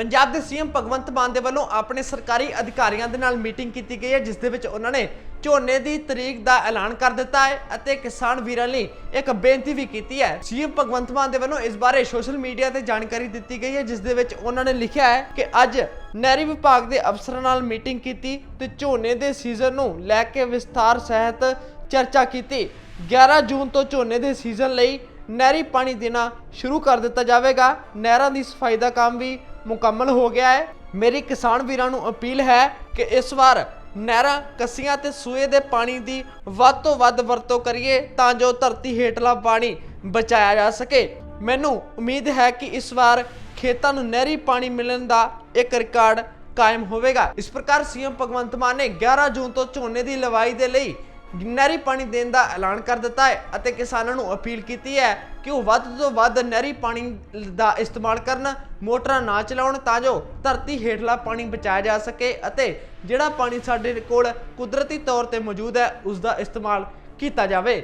ਪੰਜਾਬ ਦੇ ਸੀਐਮ ਭਗਵੰਤ ਮਾਨ ਦੇ ਵੱਲੋਂ ਆਪਣੇ ਸਰਕਾਰੀ ਅਧਿਕਾਰੀਆਂ ਦੇ ਨਾਲ ਮੀਟਿੰਗ ਕੀਤੀ ਗਈ ਹੈ, ਜਿਸ ਦੇ ਵਿੱਚ ਉਹਨਾਂ ਨੇ ਝੋਨੇ ਦੀ ਤਰੀਕ ਦਾ ਐਲਾਨ ਕਰ ਦਿੱਤਾ ਹੈ ਅਤੇ ਕਿਸਾਨ ਵੀਰਾਂ ਲਈ ਇੱਕ ਬੇਨਤੀ ਵੀ ਕੀਤੀ ਹੈ। ਸੀਐਮ ਭਗਵੰਤ ਮਾਨ ਦੇ ਵੱਲੋਂ ਇਸ ਬਾਰੇ ਸੋਸ਼ਲ ਮੀਡੀਆ ਤੇ ਜਾਣਕਾਰੀ ਦਿੱਤੀ ਗਈ ਹੈ, ਜਿਸ ਦੇ ਵਿੱਚ ਉਹਨਾਂ ਨੇ ਲਿਖਿਆ ਹੈ ਕਿ ਅੱਜ ਨਹਿਰੀ ਵਿਭਾਗ ਦੇ ਅਫਸਰਾਂ ਨਾਲ ਮੀਟਿੰਗ ਕੀਤੀ ਤੇ ਝੋਨੇ ਦੇ ਸੀਜ਼ਨ ਨੂੰ ਲੈ ਕੇ ਵਿਸਥਾਰ ਸਹਿਤ ਚਰਚਾ ਕੀਤੀ। 11 ਜੂਨ ਤੋਂ ਝੋਨੇ ਦੇ ਸੀਜ਼ਨ ਲਈ ਨਹਿਰੀ ਪਾਣੀ ਦੇਣਾ ਸ਼ੁਰੂ ਕਰ ਦਿੱਤਾ ਜਾਵੇਗਾ। ਨਹਿਰਾਂ ਦੀ ਸਫ਼ਾਈ ਦਾ ਕੰਮ ਵੀ ਮੁਕੰਮਲ ਹੋ ਗਿਆ ਹੈ। ਮੇਰੀ ਕਿਸਾਨ ਵੀਰਾਂ ਨੂੰ ਅਪੀਲ ਹੈ ਕਿ ਇਸ ਵਾਰ ਨਹਿਰਾਂ, ਕੱਸੀਆਂ ਤੇ ਸੂਏ ਦੇ ਪਾਣੀ ਦੀ ਵੱਧ ਤੋਂ ਵੱਧ ਵਰਤੋਂ ਕਰੀਏ ਤਾਂ ਜੋ ਧਰਤੀ ਹੇਠਲਾ ਪਾਣੀ ਬਚਾਇਆ ਜਾ ਸਕੇ। ਮੈਨੂੰ ਉਮੀਦ ਹੈ ਕਿ ਇਸ ਵਾਰ ਖੇਤਾਂ ਨੂੰ ਨਹਿਰੀ ਪਾਣੀ ਮਿਲਣ ਦਾ ਇੱਕ ਰਿਕਾਰਡ ਕਾਇਮ ਹੋਵੇਗਾ। ਇਸ ਪ੍ਰਕਾਰ ਸੀਐਮ ਭਗਵੰਤ ਮਾਨ ਨੇ 11 ਜੂਨ ਤੋਂ ਝੋਨੇ ਦੀ ਲਵਾਈ ਦੇ ਲਈ ਨਹਿਰੀ ਪਾਣੀ ਦੇਣ ਦਾ ਐਲਾਨ ਕਰ ਦਿੱਤਾ ਹੈ ਅਤੇ ਕਿਸਾਨਾਂ ਨੂੰ ਅਪੀਲ ਕੀਤੀ ਹੈ ਕਿ ਉਹ ਵੱਧ ਤੋਂ ਵੱਧ ਨਹਿਰੀ ਪਾਣੀ ਦਾ ਇਸਤੇਮਾਲ ਕਰਨ, ਮੋਟਰਾਂ ਨਾ ਚਲਾਉਣ ਤਾਂ ਜੋ ਧਰਤੀ ਹੇਠਲਾ ਪਾਣੀ ਬਚਾਇਆ ਜਾ ਸਕੇ ਅਤੇ ਜਿਹੜਾ ਪਾਣੀ ਸਾਡੇ ਕੋਲ ਕੁਦਰਤੀ ਤੌਰ ਤੇ ਮੌਜੂਦ ਹੈ ਉਸ ਦਾ ਇਸਤੇਮਾਲ ਕੀਤਾ ਜਾਵੇ।